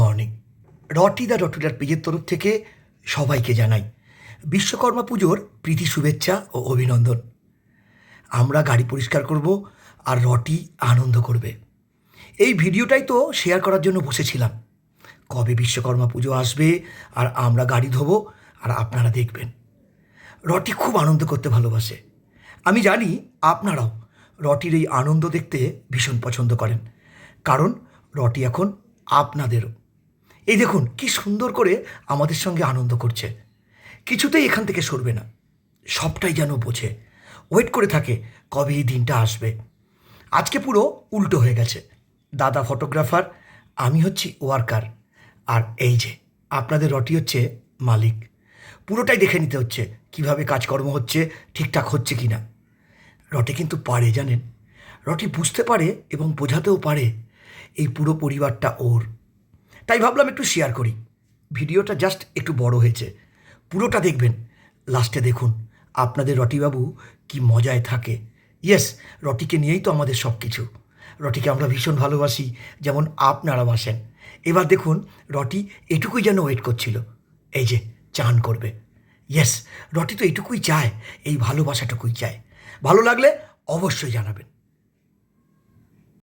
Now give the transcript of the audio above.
Morning রটি the রটুলার পেজের তরফ থেকে সবাইকে জানাই বিশ্বকর্মা পুজোর প্রীতি শুভেচ্ছা ও অভিনন্দন। আমরা গাড়ি পরিষ্কার করব আর রটি আনন্দ করবে। এই ভিডিওটাই তো শেয়ার করার জন্য বসেছিলাম। কবে বিশ্বকর্মা পুজো আসবে আর আমরা গাড়ি ধোবো আর আপনারা দেখবেন। রটি খুব আনন্দ করতে ভালোবাসে। আমি জানি আপনারাও রটির এই আনন্দ দেখতে ভীষণ পছন্দ করেন। কারণ রটি এখন আপনাদেরও। এই দেখুন, কি সুন্দর করে আমাদের সঙ্গে আনন্দ করছে। কিছুতেই এখান থেকে সরবে না। সবটাই যেন বোঝে। ওয়েট করে থাকে, কবে এই দিনটা আসবে। আজকে পুরো উল্টো হয়ে গেছে। দাদা ফটোগ্রাফার আমি হচ্ছি ওয়ার্কার আর এই যে, আপনাদের রটি হচ্ছে মালিক। পুরোটাই দেখে নিতে হচ্ছে, কীভাবে কাজকর্ম হচ্ছে, ঠিকঠাক হচ্ছে কি না রটি কিন্তু পারে, জানেন? রটি বুঝতে পারে এবং বোঝাতেও পারে। এই পুরো পরিবারটা ওর। তাই ভাবলাম একটু শেয়ার করি। ভিডিওটা জাস্ট একটু বড় হয়েছে। পুরোটা দেখবেন লাস্টে দেখুন, আপনাদের রটিবাবু কি মজায় থাকে। ইয়েস রটিকে নিয়েই তো আমাদের সব কিছু রটিকে আমরা ভীষণ ভালোবাসি, যেমন আপনারা বাসেন এবার দেখুন, রটি এটুকুই যেন ওয়েট করছিল, এই যে চান করবে। ইয়েস রটি তো এটুকুই চায়, এই ভালোবাসাটুকুই চায়। ভালো লাগলে অবশ্যই জানাবেন।